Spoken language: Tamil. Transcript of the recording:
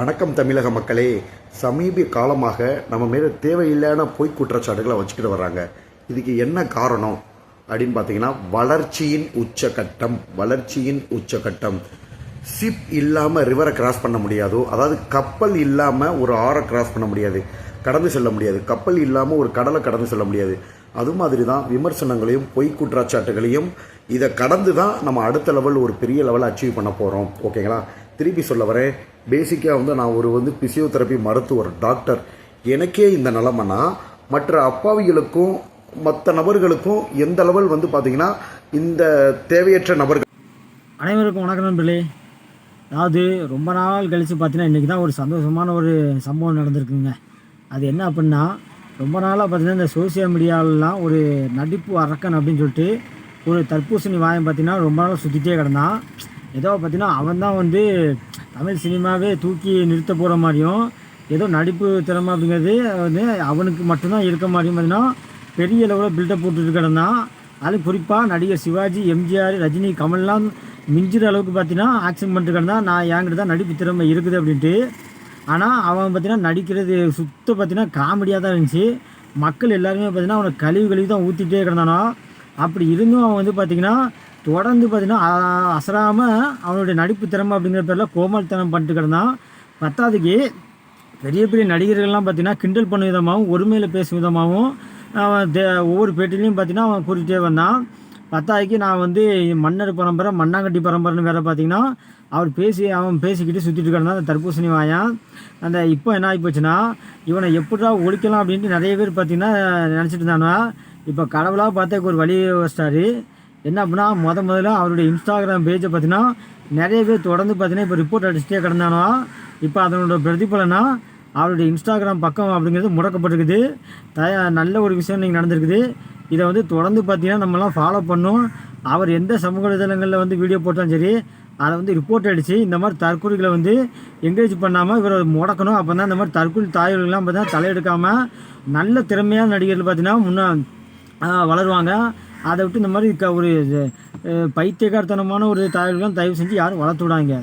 வணக்கம் தமிழக மக்களே. சமீப காலமாக நம்ம மேலே தேவையில்லான பொய் குற்றச்சாட்டுகளை வச்சுக்கிட்டு வர்றாங்க. இதுக்கு என்ன காரணம்? அப்படின்னு பார்த்தீங்கன்னா வளர்ச்சியின் உச்சகட்டம் வளர்ச்சியின் உச்சகட்டம். சிப் இல்லாமல் ரிவரை கிராஸ் பண்ண முடியாதோ அதாவது கப்பல் இல்லாமல் ஒரு ஆறை கிராஸ் பண்ண முடியாது. கடந்து செல்ல முடியாது. கப்பல் இல்லாமல் ஒரு கடலை கடந்து செல்ல முடியாது. அது மாதிரி தான் விமர்சனங்களையும் பொய் குற்றச்சாட்டுகளையும் இதை கடந்து தான் நம்ம அடுத்த லெவல் ஒரு பெரிய லெவலில் அச்சீவ் பண்ண போகிறோம் ஓகேங்களா திருப்பி சொல்ல வரேன். பேசிக்காக வந்து நான் ஒரு வந்து பிசியோதெரப்பி மருத்துவர் டாக்டர் எனக்கே இந்த நிலமைனா மற்ற அப்பாவிகளுக்கும் மற்ற நபர்களுக்கும் எந்த லெவல் வந்து பார்த்தீங்கன்னா இந்த தேவையற்ற நபர்கள் அனைவருக்கும் வணக்கம் நண்பர்களே. அதாவது ரொம்ப நாள் கழித்து பார்த்தீங்கன்னா இன்றைக்கி தான் ஒரு சந்தோஷமான ஒரு சம்பவம் நடந்திருக்குங்க. அது என்ன அப்படின்னா ரொம்ப நாளாக பார்த்திங்கன்னா இந்த சோசியல் மீடியாவிலலாம் ஒரு நடிப்பு அரக்கன் அப்படின்னு சொல்லிட்டு ஒரு தர்பூசணி வாயம் பார்த்தீங்கன்னா ரொம்ப நாள் சுற்றிட்டே கிடந்தான். ஏதோ பார்த்தீங்கன்னா அவன் தான் வந்து தமிழ் சினிமாவே தூக்கி நிறுத்த போகிற மாதிரியும் ஏதோ நடிப்பு திறமை அப்படிங்கிறது வந்து அவனுக்கு மட்டும்தான் இருக்க மாதிரியும் பார்த்தீங்கன்னா பெரிய லெவலில் பில்டப் போட்டுட்டு கிடந்தான் அது குறிப்பாக நடிகர் சிவாஜி எம்ஜிஆர் ரஜினி கமல்லாம் மிஞ்சிற அளவுக்கு பார்த்தீங்கன்னா ஆக்ஷன் பண்ணிட்டு கிடந்தான் நான் என்கிட்ட தான் நடிப்பு திறமை இருக்குது அப்படின்ட்டு. ஆனால் அவன் பார்த்தீங்கன்னா நடிக்கிறது சுத்த பார்த்தீங்கன்னா காமெடியாக தான் இருந்துச்சு. மக்கள் எல்லாருமே பார்த்தீங்கன்னா அவனை கழிவு கழிவு தான் ஊற்றிட்டே கிடந்தானோ அப்படி இருந்தும் அவன் வந்து பார்த்திங்கன்னா தொடர்ந்து பார்த்தீங்கன்னா அசராமல் அசராம அவனுடைய நடிப்பு திறமை அப்படிங்கிற பேரில் கோமல்தனம் பண்ணிட்டு கிடந்தான். பத்தாவதுக்கு பெரிய பெரிய நடிகர்கள்லாம் பார்த்தீங்கன்னா கிண்டல் பண்ணும் விதமாகவும் ஒருமையில் பேசும் விதமாகவும் அவன் தே ஒவ்வொரு பேட்டிலையும் பார்த்தீங்கன்னா அவன் கூட்டிகிட்டே வந்தான். பத்தாயிக்கு நான் வந்து மன்னர் பரம்பரை மண்ணாங்கட்டி பரம்பரைன்னு வேறு பார்த்தீங்கன்னா அவர் பேசி அவன் பேசிக்கிட்டு சுற்றிட்டு கிடந்தான் அந்த தர்பூசணி வாயான் அந்த இப்போ என்ன ஆகி போச்சுன்னா இவனை எப்படா ஒழிக்கலாம் அப்படின்ட்டு நிறைய பேர் பார்த்திங்கன்னா நினச்சிட்டு இருந்தானா இப்போ கடவுளாக பார்த்தா ஒரு வழி வச்சிட்டாரு. என்ன அப்படின்னா முத முதல்ல அவருடைய இன்ஸ்டாகிராம் பேஜை பார்த்தீங்கன்னா நிறைய பேர் தொடர்ந்து பார்த்தீங்கன்னா இப்போ ரிப்போர்ட் அடிச்சுட்டே கிடந்தானா இப்போ அதனோட பிரதிபலனா அவருடைய இன்ஸ்டாகிராம் பக்கம் அப்படிங்கிறது முடக்கப்பட்டிருக்குது. த நல்ல ஒரு விஷயம் நீங்கள் நடந்திருக்குது. இதை வந்து தொடர்ந்து பார்த்தீங்கன்னா நம்மலாம் ஃபாலோ பண்ணோம் அவர் எந்த சமூக வலைதளங்களில் வந்து வீடியோ போட்டாலும் சரி அதை வந்து ரிப்போர்ட் அடித்து இந்த மாதிரி தற்கொலைகளை வந்து என்கரேஜ் பண்ணாமல் இவரை முடக்கணும். அப்போ தான் இந்த மாதிரி தற்கொலை தாய்கள்லாம் பார்த்தீங்கன்னா தலையெடுக்காமல் நல்ல திறமையான நடிகர்கள் பார்த்தீங்கன்னா முன்னே வளருவாங்க. அதை விட்டு இந்த மாதிரி க ஒரு அஹ், பைத்தியக்காரத்தனமான ஒரு தாய்கள்லாம் தயவு செஞ்சு யாரும் வளர்த்து விடாங்க